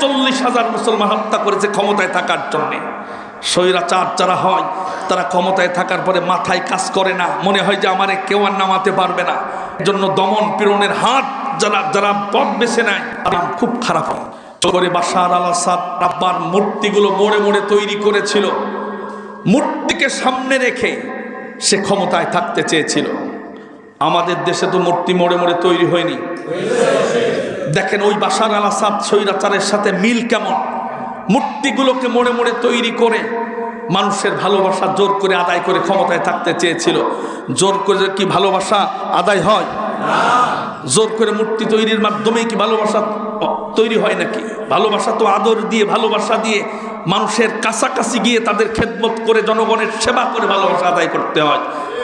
চল্লিশ হাজার মুসলমান হত্যা করেছে ক্ষমতায় থাকার জন্যে। স্বৈরাচার যারা হয়, তারা ক্ষমতায় থাকার পরে মাথায় কাজ করে না। মনে হয় যে আমারে কেউ আর নামাতে পারবে না। জন্য দমন পীড়নের হাত যারা যারা পথ বেছে নেয় খুব খারাপ হয়। করে বাসার আল আসাদ আব্বার মূর্তিগুলো মোড়ে মোড়ে তৈরি করেছিল। মূর্তিকে সামনে রেখে সে ক্ষমতায় থাকতে চেয়েছিল। আমাদের দেশে তো মূর্তি মোড়ে মোড়ে তৈরি হয়নি। দেখেন ওই বাসার আল আসাদ স্বৈরাচারের সাথে মিল কেমন? মূর্তিগুলোকে মোড়ে মোড়ে তৈরি করে মানুষের ভালোবাসা জোর করে আদায় করে ক্ষমতায় থাকতে চেয়েছিল। জোর করে কি ভালোবাসা আদায় হয়? জোর করে মূর্তি তৈরির মাধ্যমে কি ভালোবাসা তৈরি হয় নাকি? ভালোবাসা তো আদর দিয়ে, ভালোবাসা দিয়ে মানুষের কাছাকাছি গিয়ে তাদের খেদমত করে জনগণের সেবা করে ভালোবাসা আদায় করতে হয়।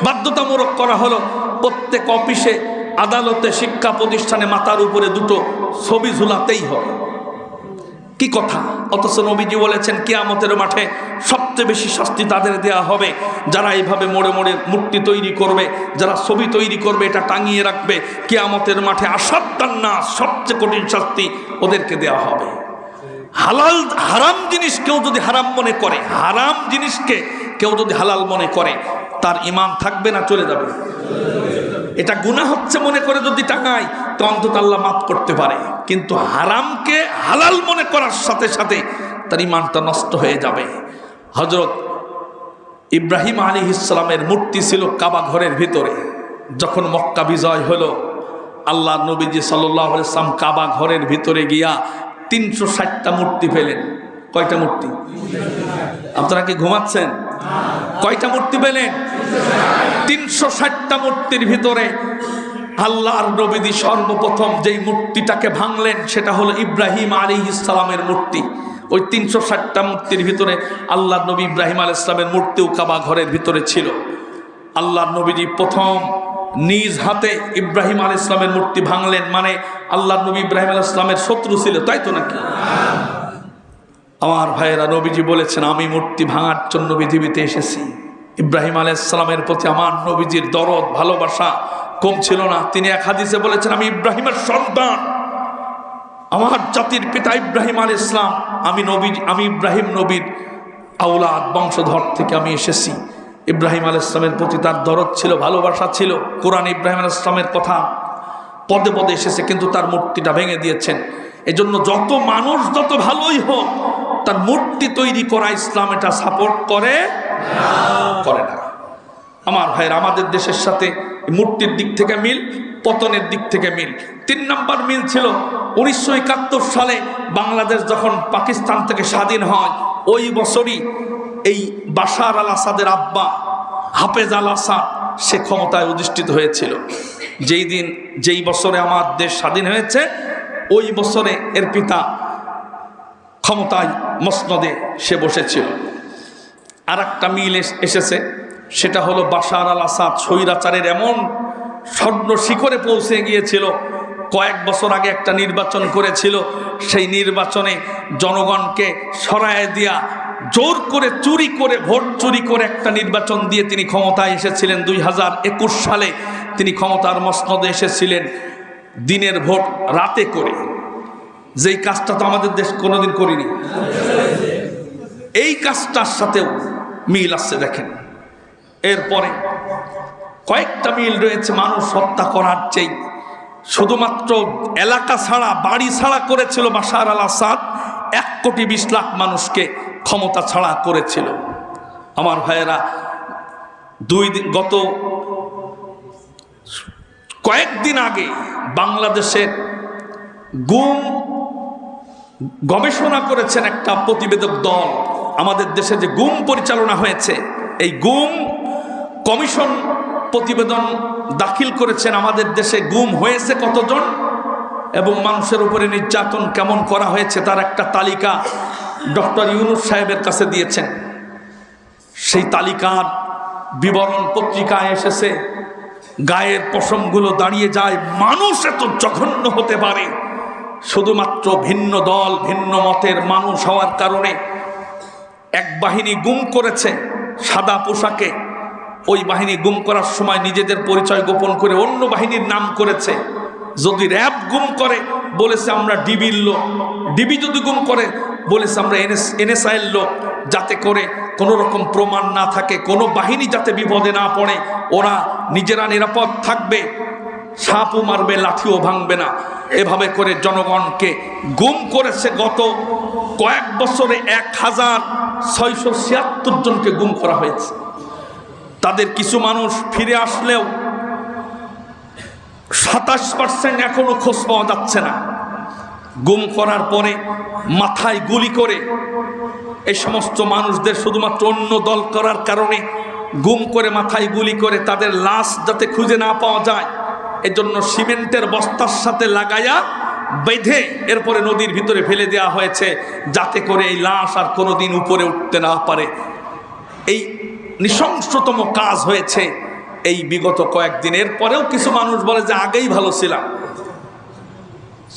বাধ্যতামূলক করা হলো। প্রত্যেক অফিসে আদালতে শিক্ষা প্রতিষ্ঠানে মাথার উপরে দুটো ছবি ঝুলাতেই হয় কি কথা? অথচ নবীজি বলেছেন, কিয়ামতের মাঠে সবচেয়ে বেশি শাস্তি তাদের দেয়া হবে। যারা এইভাবে মোড়ে মোড়ে মূর্তি তৈরি করবে, যারা ছবি তৈরি করবে, এটা টাঙিয়ে রাখবে, কিয়ামতের মাঠে আসাদ্দান না সবচেয়ে কঠিন শাস্তি ওদেরকে দেওয়া হবে। হালাল, হারাম জিনিস কেউ যদি হারাম মনে করে, হারাম জিনিসকে কেউ যদি হালাল মনে করে, তার ইমান থাকবে না, চলে যাবে। এটা গুণা হচ্ছে মনে করে যদি টাঙায় তো অন্তত আল্লাহ মাফ করতে পারে। কিন্তু হারামকে হালাল মনে করার সাথে সাথে তার ইমানটা নষ্ট হয়ে যাবে। হজরত ইব্রাহিম আলী ইসলামের মূর্তি ছিল কাবা ঘরের ভিতরে। যখন মক্কা বিজয় হলো, আল্লাহ নবীজি সাল্লাহ ইসলাম কাবা ঘরের ভিতরে গিয়া তিনশো ষাটটা মূর্তি পেলেন কয়টা মূর্তি? আপনারা কি ঘুমাচ্ছেন? কয়টা মূর্তি পেলেন? তিনশো ষাটটা মূর্তির ভিতরে আল্লাহর নবীদি সর্বপ্রথম যেই মূর্তিটাকে ভাঙলেন, সেটা হলো ইব্রাহিম আলী ইসলামের মূর্তি। ওই তিনশো ষাটটা মূর্তির ভিতরে আল্লাহ নবী ইব্রাহিম আল ইসলামের মূর্তিও কাবা ঘরের ভিতরে ছিল। আল্লাহ নবীজি প্রথম নিজ হাতে ইব্রাহিম আল ইসলামের মূর্তি ভাঙলেন মানে আল্লাহ নবী ইব্রাহিম আল ইসলামের শত্রু ছিল, তাই তো নাকি? আমার ভাইয়েরা নবীজি বলেছেন, আমি মূর্তি ভাঙার জন্য পৃথিবীতে এসেছি। ইব্রাহিম আলাইসালামের প্রতি আমার নবীজির দরদ, ভালোবাসা কম ছিল না। তিনি এক হাদিসে বলেছেন, আমি ইব্রাহিমের সন্তান। আমার জাতির পিতা ইব্রাহিম আল ইসলাম আমি নবী, আমি ইব্রাহিম নবীর আউলাদ বংশধর থেকে আমি এসেছি। ইব্রাহিম আল ইসলামের প্রতি তার দরদ ছিল, ভালোবাসা ছিল। কোরআন ইব্রাহিম আল ইসলামের কথা পদে পদে এসেছে, কিন্তু তার মূর্তিটা ভেঙে দিয়েছেন। এজন্য যত মানুষ যত ভালোই হোক। তার মূর্তি তৈরি করা ইসলাম এটা সাপোর্ট করে? করে না। আমার ভাইয়ের আমাদের দেশের সাথে মূর্তির দিক থেকে মিল পতনের দিক থেকে মিল। তিন নম্বর মিল ছিল উনিশশো একাত্তর সালে বাংলাদেশ যখন পাকিস্তান থেকে স্বাধীন হয় ওই বছরই এই বাশার আল আসাদের আব্বা হাফেজ আল আসাদ সে ক্ষমতায় অধিষ্ঠিত হয়েছিল। যেই দিন যেই বছরে আমার দেশ স্বাধীন হয়েছে ওই বছরে এর পিতা ক্ষমতায় মসনদে সে বসেছিল। আর একটা মিল এসেছে, সেটা হলো বাশার আল আসাদ স্বৈরাচারের এমন স্বর্ণ শিখরে পৌঁছে গিয়েছিল, কয়েক বছর আগে একটা নির্বাচন করেছিল, সেই নির্বাচনে জনগণকে সরায় দিয়া জোর করে চুরি করে, ভোট চুরি করে একটা নির্বাচন দিয়ে তিনি ক্ষমতায় এসেছিলেন। দুই হাজার একুশ সালে তিনি ক্ষমতার মসনদে এসেছিলেন, দিনের ভোট রাতে করে। যেই কাজটা তো আমাদের দেশ কোনোদিন করিনি। এই কাজটার সাথেও মিল আসছে দেখেন। এরপরে কয়েকটা মিল রয়েছে মানুষ হত্যা করার চেয়ে। শুধুমাত্র এলাকা ছাড়া, বাড়ি ছাড়া করেছিল বাশার আল আসাদ, এক কোটি বিশ লাখ মানুষকে ক্ষমতা ছাড়া করেছিল। আমার ভাইয়েরা, দুই দিন, গত কয়েকদিন আগে বাংলাদেশের গুম গবেষণা করেছেন একটা প্রতিবেদক দল। আমাদের দেশে যে গুম পরিচালনা হয়েছে, এই গুম কমিশন প্রতিবেদন দাখিল করেছেন। আমাদের দেশে গুম হয়েছে কতজন এবং মানুষের উপরে নির্যাতন কেমন করা হয়েছে তার একটা তালিকা ডক্টর ইউনুস সাহেবের কাছে দিয়েছেন। সেই তালিকার বিবরণ পত্রিকায় এসেছে, গায়ের পশমগুলো দাঁড়িয়ে যায়। মানুষ এত জঘন্য হতে পারে। শুধুমাত্র ভিন্ন দল, ভিন্ন মতের মানুষ হওয়ার কারণে এক বাহিনী গুম করেছে সাদা পোশাকে। ওই বাহিনী গুম করার সময় নিজেদের পরিচয় গোপন করে অন্য বাহিনীর নাম করেছে। যদি র্যাব গুম করে, বলেছে আমরা ডিবির লোক। ডিবি যদি গুম করে, বলেছে আমরা এনএস, এনএসআইয়ের লোক। যাতে করে কোনো রকম প্রমাণ না থাকে, কোনো বাহিনী যাতে বিপদে না পড়ে, ওরা নিজেরা নিরাপদ থাকবে। সাপও মারবে, লাঠিও ভাঙবে না। এভাবে করে জনগণকে গুম করেছে গত কয়েক বছরে এক হাজার ছয়শো ছিয়াত্তর জনকে গুম করা হয়েছে। তাদের কিছু মানুষ ফিরে আসলেও সাতাশ পার্সেন্ট এখনও খোঁজ পাওয়া যাচ্ছে না। গুম করার পরে মাথায় গুলি করে এই সমস্ত মানুষদের শুধুমাত্র অন্য দল করার কারণে গুম করে মাথায় গুলি করে তাদের লাশ যাতে খুঁজে না পাওয়া যায় এজন্য সিমেন্টের বস্তার সাথে লাগাইয়া বেঁধে এরপরে নদীর ভিতরে ফেলে দেওয়া হয়েছে যাতে করে এই লাশ আর কোনোদিন উপরে উঠতে না পারে। এই নৃশংসতম কাজ হয়েছে এই বিগত কয়েকদিন। এরপরেও কিছু মানুষ বলে যে, আগেই ভালো ছিলাম।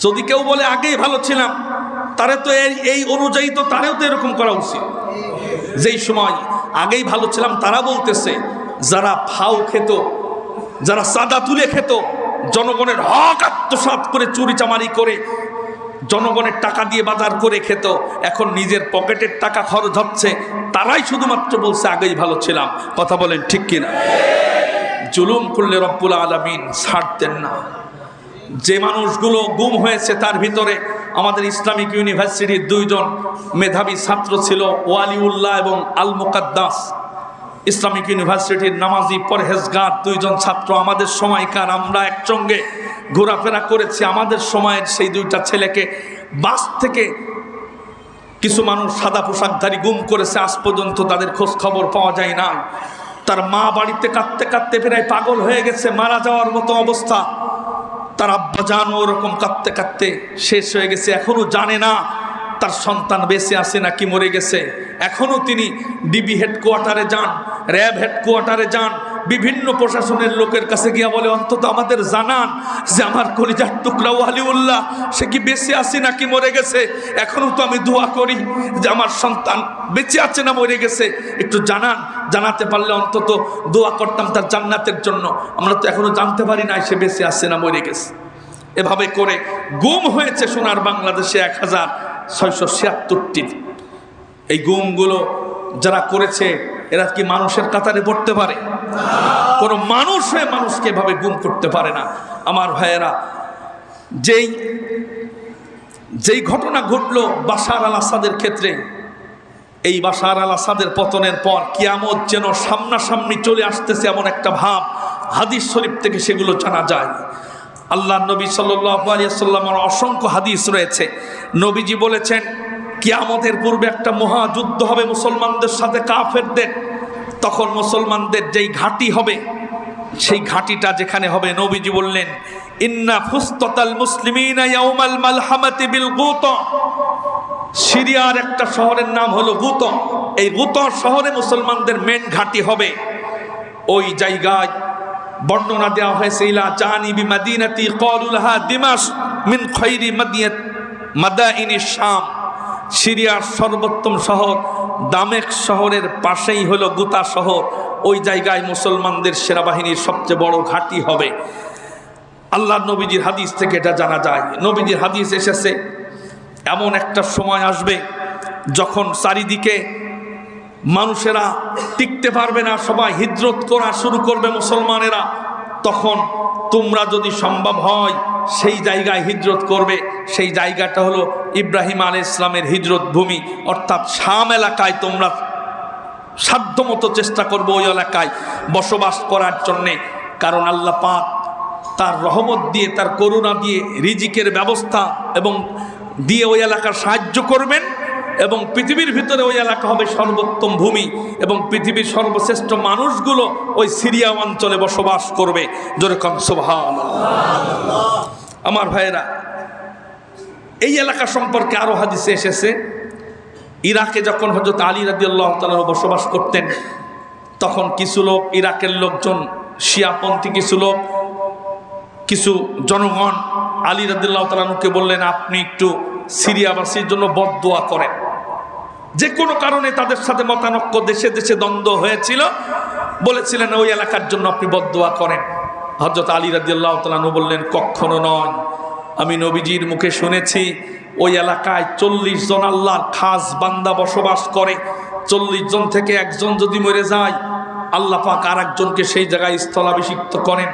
যদি কেউ বলে, আগেই ভালো ছিলাম, তারে তো এই অনুযায়ী তো তারেও তো এরকম করা উচিত। যেই সময়, আগেই ভালো ছিলাম, তারা বলতেছে, যারা ফাও খেত যারা সাদা তুলে খেত, জনগণের হক আত্মসাৎ করে চুরি চামারি করে, জনগণের টাকা দিয়ে বাজার করে খেত, এখন নিজের পকেটের টাকা খরচ হচ্ছে, তারাই শুধুমাত্র বলছে, আগেই ভালো ছিলাম। কথা বলেন ঠিক কিনা? জুলুম করলে রব্বুল আলমিন ছাড়তেন না। যে মানুষগুলো গুম হয়েছে তার ভিতরে আমাদের ইসলামিক ইউনিভার্সিটির দুইজন মেধাবী ছাত্র ছিল, ওয়ালিউল্লাহ এবং আল মুকাদ্দাস ইসলামিক ইউনিভার্সিটির নামাজি পরহেজগার দুইজন ছাত্র আমাদের সময়কার, আমরা একসঙ্গে ঘোরাফেরা করেছি। আমাদের সময়ের সেই দুইটা ছেলেকে বাস থেকে কিছু মানুষ সাদা পোশাকধারী গুম করেছে, আজ পর্যন্ত তাদের খোঁজ খবর পাওয়া যায় না তার মা বাড়িতে কাঁদতে কাঁদতে প্রায় পাগল হয়ে গেছে, মারা যাওয়ার মতো অবস্থা। তার আব্বা জানও ওরকম কাঁদতে কাঁদতে শেষ হয়ে গেছে, এখনও জানে না তার সন্তান বেঁচে আছে নাকি মরে গেছে? এখনও তিনি ডিবি হেডকোয়ার্টারে যান র্যাব হেডকোয়ার্টারে যান, বিভিন্ন প্রশাসনের লোকের কাছে গিয়া বলে, অন্তত আমাদের জানান যে আমার কলিজার টুকরা ওয়ালিউল্লাহ সে কি বেঁচে আছে নাকি মরে গেছে? এখনও তো আমি দোয়া করি যে আমার সন্তান বেঁচে আছে না মরে গেছে। একটু জানান, জানাতে পারলে অন্তত দোয়া করতাম তার জান্নাতের জন্য। আমরা তো এখনও জানতে পারি না সে বেঁচে আছে না মরে গেছে। এভাবে করে গুম হয়েছে সোনার বাংলাদেশে এক হাজার ছয়শো ছিয়াত্তরটি এই গুমগুলো যারা করেছে, এরা কি মানুষের কাতারে পড়তে পারে? কোনো মানুষ হয়ে মানুষকে এভাবে গুম করতে পারে না। আমার ভাইয়েরা, যেই যেই ঘটনা ঘটলো বাশার আল আসাদের ক্ষেত্রে, এই বাশার আল আসাদের পতনের পর কিয়ামত যেন সামনাসামনি চলে আসতেছে এমন একটা ভাব হাদিস শরীফ থেকে সেগুলো জানা যায়। আল্লাহ নবী সাল্লামের অসংখ্য হাদিস রয়েছে। নবীজি বলেছেন, কিয়ামতের পূর্বে একটা মহাযুদ্ধ হবে মুসলমানদের সাথে কাফেরদের। তখন মুসলমানদের যেই ঘাঁটি হবে, সেই ঘাঁটিটা যেখানে হবে, নবীজি বললেন, ইন্না ফুস্ততাল মুসলিমিনা ইয়াউমাল মালহামাতি বিল গুত। সিরিয়ার একটা শহরের নাম হলো গুত। এই গুত শহরে মুসলমানদের মেন ঘাঁটি হবে। ওই জায়গায় বর্ণনা দেওয়া হয়েছে, ইলা জানিবি মাদিনাতি কলুলহা দিমাস মিন খৈরি মাদিয়াত মাদাইনি শাম। সিরিয়ার সর্বোত্তম শহর দামেক শহরের পাশেই হলো গুতা শহর। ওই জায়গায় মুসলমানদের সেনাবাহিনীর সবচেয়ে বড় ঘাঁটি হবে। আল্লাহ নবীজির হাদিস থেকে এটা জানা যায়। নবীজির হাদিস এসেছে, এমন একটা সময় আসবে যখন চারিদিকে মানুষেরা টিকতে পারবে না, সবাই হিজরত করা শুরু করবে মুসলমানেরা। তখন তোমরা যদি সম্ভব হয়, সেই জায়গায় হিজরত করবে। সেই জায়গাটা হলো ইব্রাহিম আলী ইসলামের হিজরত ভূমি। অর্থাৎ শাম এলাকায় তোমরা সাধ্যমতো চেষ্টা করব ওই এলাকায় বসবাস করার জন্যে। কারণ আল্লাহ পাক তার রহমত দিয়ে, তার করুণা দিয়ে রিজিকের ব্যবস্থা এবং দিয়ে ওই এলাকার সাহায্য করবেন। এবং পৃথিবীর ভিতরে ওই এলাকা হবে সর্বোত্তম ভূমি এবং পৃথিবীর সর্বশ্রেষ্ঠ মানুষগুলো ওই সিরিয়া অঞ্চলে বসবাস করবে। যেরকম সোভান আমার ভাইয়েরা, এই এলাকা সম্পর্কে আরও হাদিসে এসেছে, ইরাকে যখন হজরত আলী রাজি আল্লাহ তালা বসবাস করতেন, তখন কিছু লোক, ইরাকের লোকজন, শিয়াপন্থী কিছু লোক, কিছু জনগণ আলী রাদিল্লাহ তালানুকে বললেন, আপনি একটু সিরিয়াবাসীর জন্য বদদোয়া করেন। যে কোনো কারণে তাদের সাথে মতানক্য দেশে দেশে দ্বন্দ্ব হয়েছিল, বলেছিলেন, ওই এলাকার জন্য আপনি বদদোয়া করেন। হজরত আলী রাদিল্লাহ তালানু বললেন, কখনো নয়। আমি নবীজির মুখে শুনেছি, ওই এলাকায় চল্লিশ জন আল্লাহর খাস বান্দা বসবাস করে। চল্লিশ জন থেকে একজন যদি মরে যায়, আল্লাহ পাক আর একজনকে সেই জায়গায় স্থলাভিষিক্ত করেন।